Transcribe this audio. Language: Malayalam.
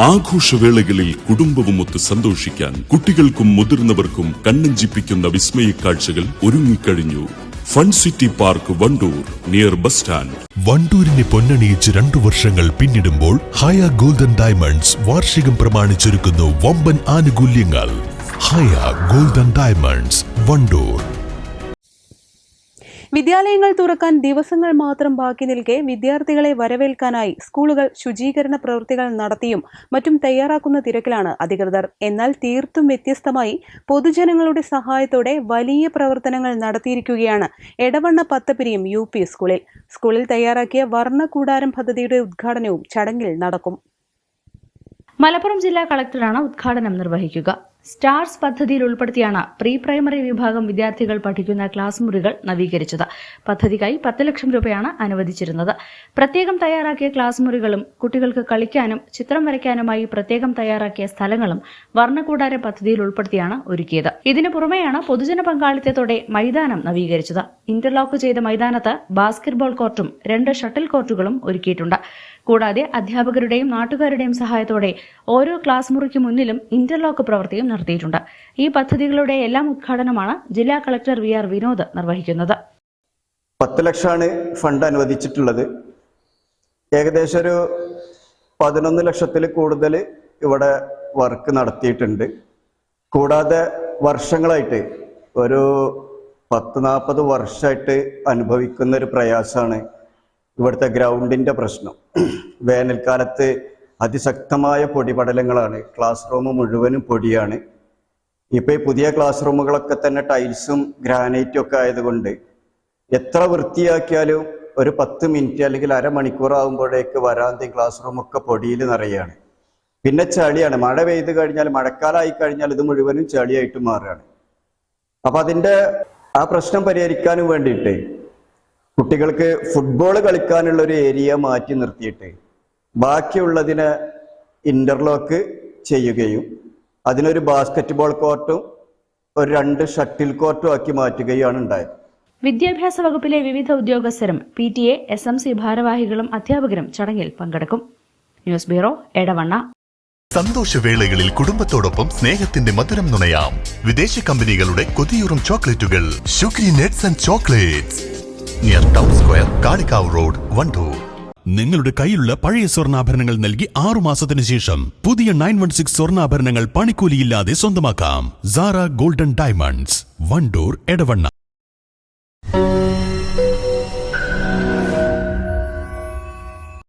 ആഘോഷവേളകളിൽ കുടുംബവുമൊത്ത് സന്തോഷിക്കാൻ കുട്ടികൾക്കും മുതിർന്നവർക്കും കണ്ണഞ്ചിപ്പിക്കുന്ന വിസ്മയ കാഴ്ചകൾ ഒരുങ്ങിക്കഴിഞ്ഞു. Fun City Park Wandoor near bus stand. വണ്ടൂരിനെ പൊന്നണിയിച്ച് രണ്ടു വർഷങ്ങൾ പിന്നിടുമ്പോൾ ഹയ ഗോൾഡൻ ഡയമണ്ട്സ് വാർഷികം പ്രമാണിച്ചൊരുക്കുന്നു വമ്പൻ ആനുകൂല്യങ്ങൾ. Haya golden diamonds Wandoor. വിദ്യാലയങ്ങൾ തുറക്കാൻ ദിവസങ്ങൾ മാത്രം ബാക്കി നിൽക്കെ വിദ്യാർത്ഥികളെ വരവേൽക്കാനായി സ്കൂളുകൾ ശുചീകരണ പ്രവൃത്തികൾ നടത്തിയും മറ്റും തയ്യാറാക്കുന്ന തിരക്കിലാണ് അധികൃതർ. എന്നാൽ തീർത്തും വ്യത്യസ്തമായി പൊതുജനങ്ങളുടെ സഹായത്തോടെ വലിയ പ്രവർത്തനങ്ങൾ നടത്തിയിരിക്കുകയാണ് എടവണ്ണ പത്തപ്പിരിയും യു പി സ്കൂളിൽ. സ്കൂളിൽ തയ്യാറാക്കിയ വർണകൂടാരം പദ്ധതിയുടെ ഉദ്ഘാടനവും ചടങ്ങിൽ നടക്കും. മലപ്പുറം ജില്ലാ കളക്ടറാണ് ഉദ്ഘാടനം നിർവഹിക്കുക. സ്റ്റാർസ് പദ്ധതിയിൽ ഉൾപ്പെടുത്തിയാണ് പ്രീ പ്രൈമറി വിഭാഗം വിദ്യാർത്ഥികൾ പഠിക്കുന്ന ക്ലാസ് മുറികൾ നവീകരിച്ചത്. പദ്ധതിക്കായി പത്ത് ലക്ഷം രൂപയാണ് അനുവദിച്ചിരുന്നത്. പ്രത്യേകം തയ്യാറാക്കിയ ക്ലാസ് മുറികളും കുട്ടികൾക്ക് കളിക്കാനും ചിത്രം വരയ്ക്കാനുമായി പ്രത്യേകം തയ്യാറാക്കിയ സ്ഥലങ്ങളും വർണകൂടാര പദ്ധതിയിൽ ഉൾപ്പെടുത്തിയാണ് ഒരുക്കിയത്. ഇതിനു പുറമെയാണ് പൊതുജന പങ്കാളിത്തത്തോടെ മൈതാനം നവീകരിച്ചത്. ഇന്റർലോക്ക് ചെയ്ത മൈതാനത്ത് ബാസ്കറ്റ്ബോൾ കോർട്ടും രണ്ട് ഷട്ടിൽ കോർട്ടുകളും ഒരുക്കിയിട്ടുണ്ട്. കൂടാതെ അധ്യാപകരുടെയും നാട്ടുകാരുടെയും സഹായത്തോടെ ഓരോ ക്ലാസ് മുറിക്ക് മുന്നിലും ഇന്റർലോക്ക് പ്രവൃത്തിയും നടത്തിയിട്ടുണ്ട്. ഈ പദ്ധതികളുടെ എല്ലാം ഉദ്ഘാടനമാണ് ജില്ലാ കളക്ടർ വി ആർ വിനോദ് നിർവഹിക്കുന്നത്. പത്ത് ലക്ഷമാണ് ഫണ്ട് അനുവദിച്ചിട്ടുള്ളത്. ഏകദേശം ഒരു പതിനൊന്ന് ലക്ഷത്തിൽ കൂടുതൽ ഇവിടെ വർക്ക് നടത്തിയിട്ടുണ്ട്. കൂടാതെ വർഷങ്ങളായിട്ട് ഒരു പത്ത് നാൽപ്പത് വർഷമായിട്ട് അനുഭവിക്കുന്ന ഒരു പ്രയാസമാണ് ഇവിടുത്തെ ഗ്രൗണ്ടിന്റെ പ്രശ്നം. വേനൽക്കാലത്ത് അതിശക്തമായ പൊടിപടലങ്ങളാണ്. ക്ലാസ് റൂം മുഴുവനും പൊടിയാണ്. ഇപ്പൊ ഈ പുതിയ ക്ലാസ് റൂമുകളൊക്കെ തന്നെ ടൈൽസും ഗ്രാനൈറ്റും ഒക്കെ ആയതുകൊണ്ട് എത്ര വൃത്തിയാക്കിയാലും ഒരു പത്ത് മിനിറ്റ് അല്ലെങ്കിൽ അരമണിക്കൂർ ആകുമ്പോഴേക്ക് വരാന്തയും ക്ലാസ് റൂം ഒക്കെ പൊടിയിൽ നിറയാണ്. പിന്നെ ചളിയാണ്. മഴ പെയ്ത് കഴിഞ്ഞാൽ മഴക്കാലമായി കഴിഞ്ഞാൽ ഇത് മുഴുവനും ചളിയായിട്ട് മാറുകയാണ്. അപ്പൊ അതിന്റെ ആ പ്രശ്നം പരിഹരിക്കാനും വേണ്ടിയിട്ട് കുട്ടികൾക്ക് ഫുട്ബോൾ കളിക്കാനുള്ള ഒരു ഏരിയ മാറ്റി നിർത്തിയിട്ട് ബാക്കിയുള്ളതിനെ ഇന്റർലോക്ക് ചെയ്യുകയും അതിനൊരു ബാസ്കറ്റ് ബോൾ കോർട്ടും ഒരു രണ്ട് ഷട്ടിൽ കോർട്ടും ആക്കി മാറ്റുകയാണ് ഉണ്ടായത്. വിദ്യാഭ്യാസ വകുപ്പിലെ വിവിധ ഉദ്യോഗസ്ഥരും P T A S M C ഭാരവാഹികളും അധ്യാപകരും ചടങ്ങിൽ പങ്കെടുക്കും. News bureau Edavanna. സന്തോഷവേളകളിൽ കുടുംബത്തോടൊപ്പം സ്നേഹത്തിന്റെ മധുരം നുണയാം. വിദേശ കമ്പനികളുടെ കൊതിയൂറും ചോക്ലേറ്റുകൾ. Sugary nuts and chocolates. Near town square Kalikavu road Wandoor നിങ്ങളുടെ കയ്യിലുള്ള പഴയ സ്വർണാഭരണങ്ങൾ നൽകി ആറു മാസത്തിന് ശേഷം പുതിയ നയൻ വൺ സിക്സ് സ്വർണാഭരണങ്ങൾ പണിക്കൂലിയില്ലാതെ സ്വന്തമാക്കാം. Sara Golden Diamonds Wandoor Edavanna